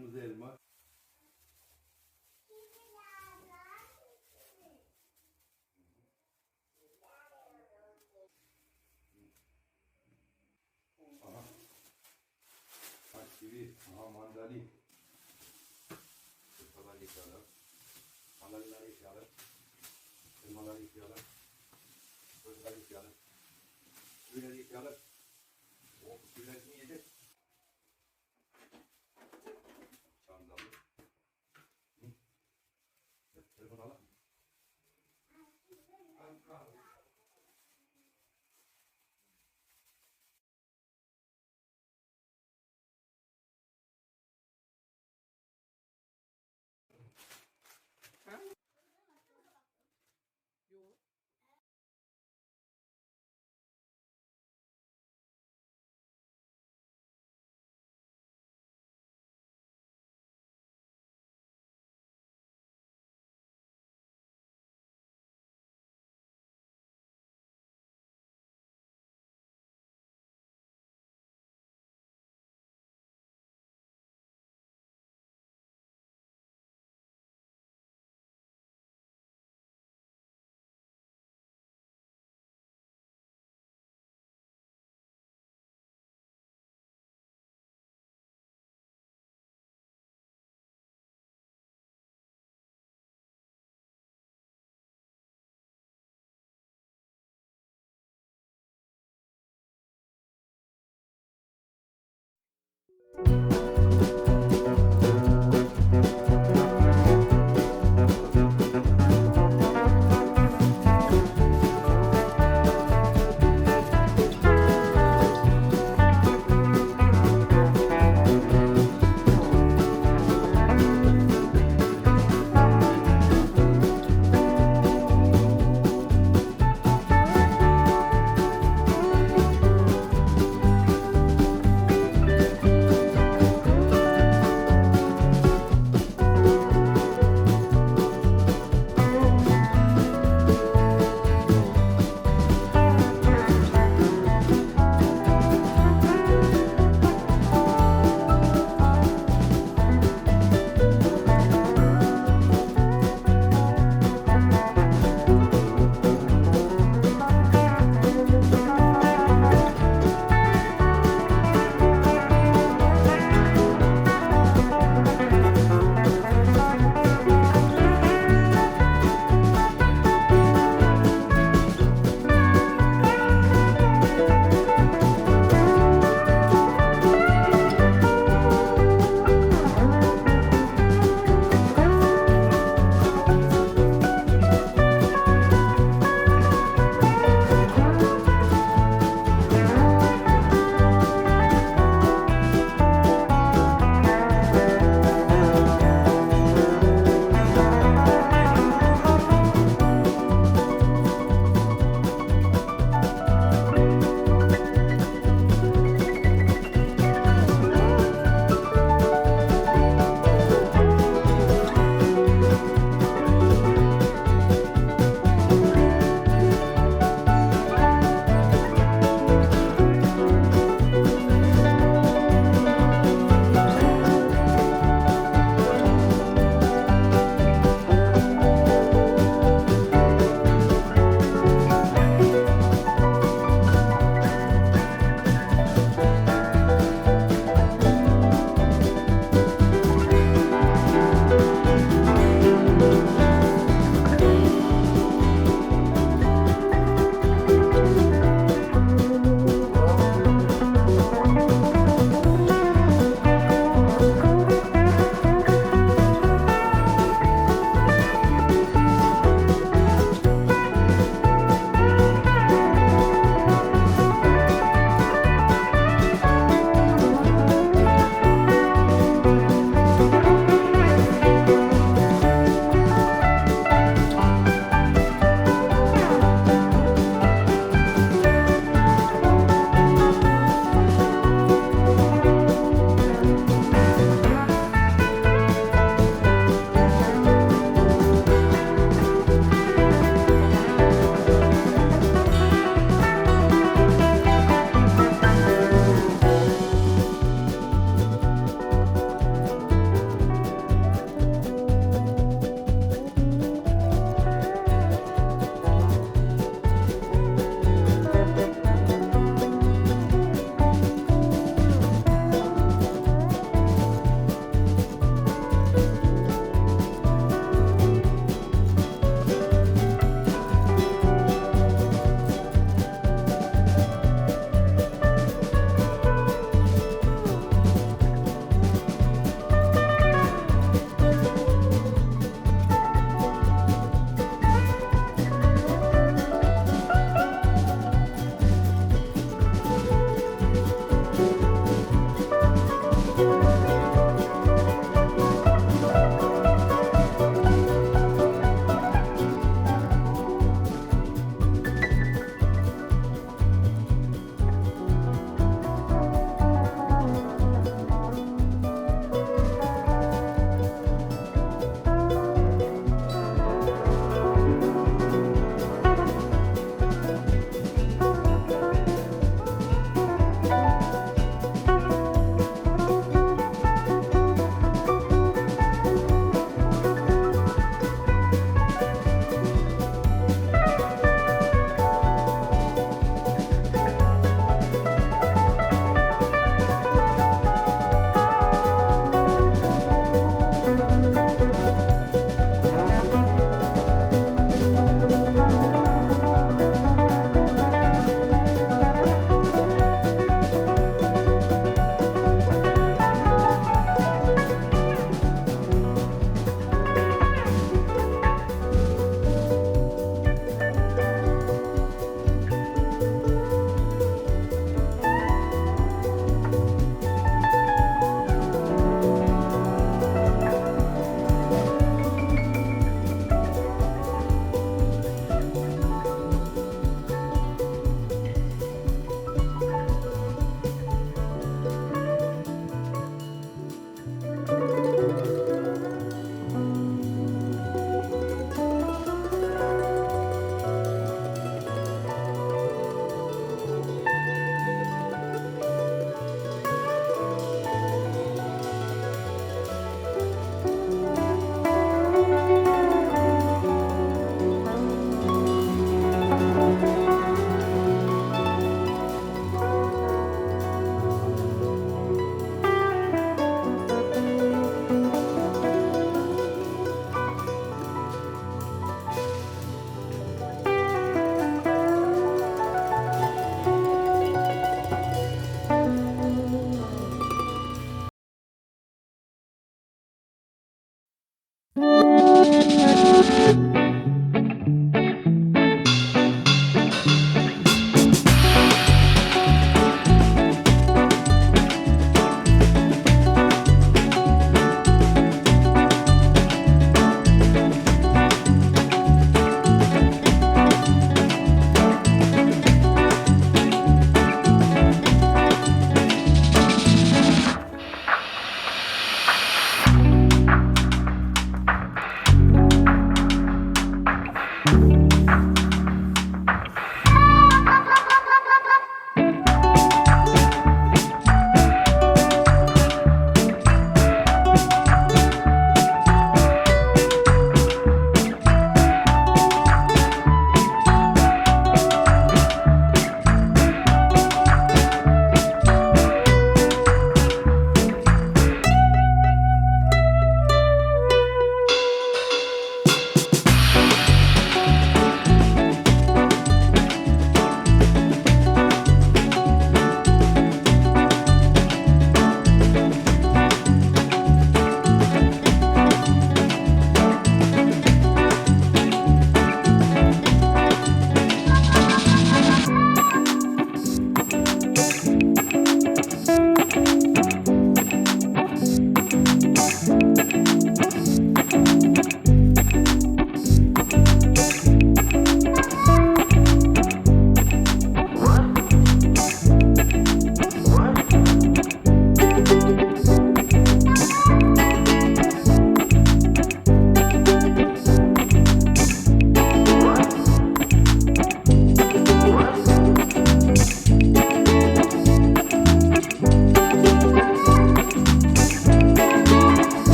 kırmızı elma, aha. Bak kivi, aha mandalin. Kırkaları yıkayalım. Mandalinaları yıkayalım. Elmaları yıkayalım. Çocukları yıkayalım. Kivileri yıkayalım. O kivileri